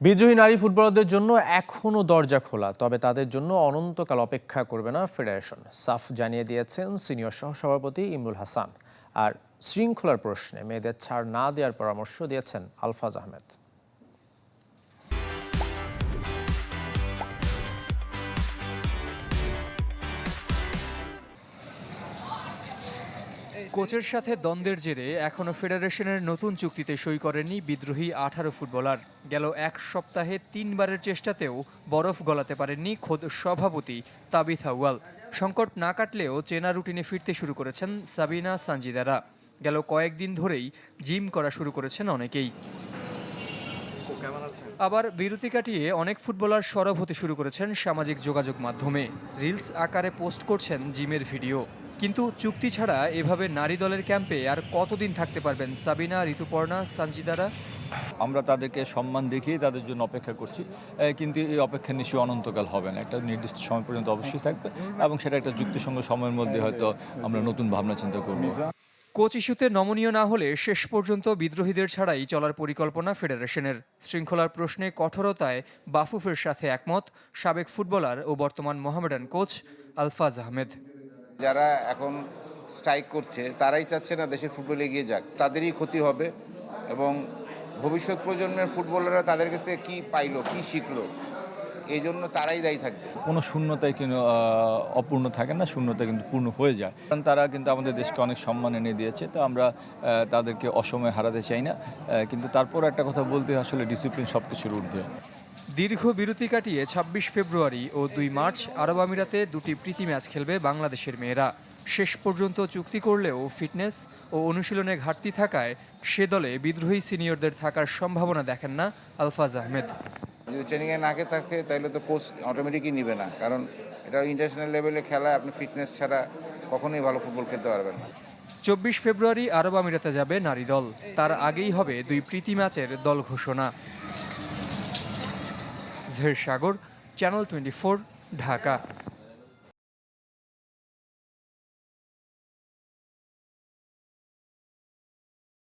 বিদ্রোহী নারী ফুটবলারদের জন্য এখনও দরজা খোলা, তবে তাদের জন্য অনন্তকাল অপেক্ষা করবে না ফেডারেশন। সাফ জানিয়ে দিয়েছেন সিনিয়র সহসভাপতি ইমরুল হাসান। আর শৃঙ্খলার প্রশ্নে মেয়েদের ছাড় না দেওয়ার পরামর্শ দিয়েছেন আলফাজ আহমেদ। কোচের সাথে দ্বন্দ্বের জেরে এখনও ফেডারেশনের নতুন চুক্তিতে সই করেনি বিদ্রোহী আঠারো ফুটবলার। গেল এক সপ্তাহে তিনবারের চেষ্টাতেও বরফ গলাতে পারেননি খোদ সভাপতি তাবিথ আউয়াল। সংকট না কাটলেও চেনা রুটিনে ফিরতে শুরু করেছেন সাবিনা সানজিদারা। গেল কয়েকদিন ধরেই জিম করা শুরু করেছেন অনেকেই। আবার বিরতি কাটিয়ে অনেক ফুটবলার সরব হতে শুরু করেছেন সামাজিক যোগাযোগ মাধ্যমে। রিলস আকারে পোস্ট করছেন জিমের ভিডিও। কিন্তু চুক্তি ছাড়া এভাবে নারী দলের ক্যাম্পে আর কতদিন থাকতে পারবেন সাবিনা ঋতুপর্ণা সানজিদারা আমরা তাদেরকে সম্মান দেখিয়ে তাদের জন্য অপেক্ষা করছি। কিন্তু এই অপেক্ষা নিশ্চয়ই অনন্তকাল হবে না। একটা নির্দিষ্ট সময় পর্যন্ত অবশ্যই থাকবে এবং সেটা একটা যুক্তিসঙ্গ সময়ের মধ্যে হয়তো আমরা নতুন ভাবনা চিন্তা করব। কোচ ইস্যুতে নমনীয় না হলে শেষ পর্যন্ত বিদ্রোহীদের ছাড়াই চলার পরিকল্পনা ফেডারেশনের। শৃঙ্খলার প্রশ্নে কঠোরতায় বাফুফের সাথে একমত সাবেক ফুটবলার ও বর্তমান মোহামেডান কোচ আলফাজ আহমেদ। যারা এখন স্ট্রাইক করছে, তারাই চাচ্ছে না দেশের ফুটবল এগিয়ে যাক। তাদেরই ক্ষতি হবে এবং ভবিষ্যৎ প্রজন্মের ফুটবলাররা তাদের কাছ থেকে কী পাইলো, কী শিখলো, এই জন্য তারাই দায়ী থাকবে। কোনো শূন্যতায় কিন্তু অপূর্ণ থাকে না, শূন্যতা কিন্তু পূর্ণ হয়ে যায়। কারণ তারা কিন্তু আমাদের দেশকে অনেক সম্মান এনে দিয়েছে, তো আমরা তাদেরকে অসময়ে হারাতে চাই না। কিন্তু তারপর একটা কথা বলতে আসলে ডিসিপ্লিন সব কিছুর ঊর্ধ্বে। দীর্ঘ বিরতি কাটিয়ে ২৬ ফেব্রুয়ারি ও দুই মার্চ আরব আমিরাতে দুটি প্রীতি ম্যাচ খেলবে বাংলাদেশের মেয়েরা। শেষ পর্যন্ত চুক্তি করলেও ফিটনেস ও অনুশীলনে ঘাটতি থাকায় সে দলে বিদ্রোহী সিনিয়রদের থাকার সম্ভাবনা দেখেন না আলফাজ আহমেদ। যদি ট্রেনিংয়ে নাকে থাকে তাহলে তো কোচ অটোমেটিকই নিবে না। কারণ এটা ইন্টারন্যাশনাল লেভেলে খেলা আপনি ফিটনেস ছাড়া কখনোই ভালো ফুটবল খেলতে পারবেন না। চব্বিশ ফেব্রুয়ারি আরব আমিরাতে যাবে নারী দল। তার আগেই হবে দুই প্রীতি ম্যাচের দল ঘোষণা। ঝের সাগর চ্যানেল টোয়েন্টি ঢাকা।